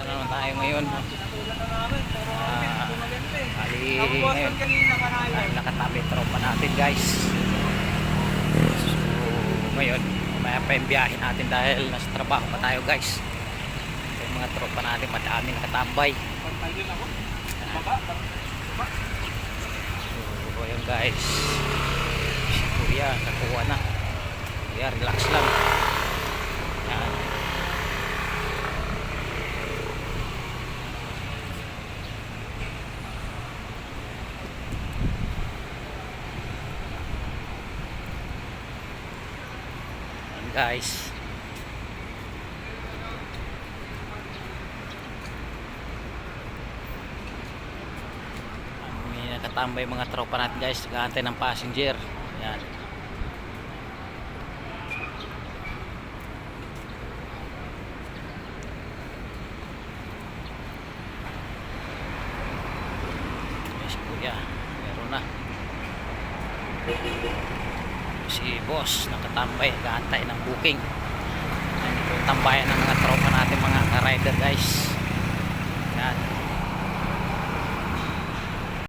Dito naman tayo ngayon. Ah, bali ngayon. Ay, nakatabi tropa natin guys. So, ngayon, maya pa yung biyahe natin dahil nasa trabaho pa tayo guys. Yung mga tropa natin madami nakatambay. So, ayun guys. Si Kuya, nakuha na. Kuya, relax lang. Yan. Yan guys. May nakatambay mga tropa natin guys. Nag-aantay ng passenger. Yan. Yes, kuya. Meron na. Si boss nakatambay. Nag-aantay ng booking. Yan yung tambayan ng mga tropa natin mga ka-rider guys.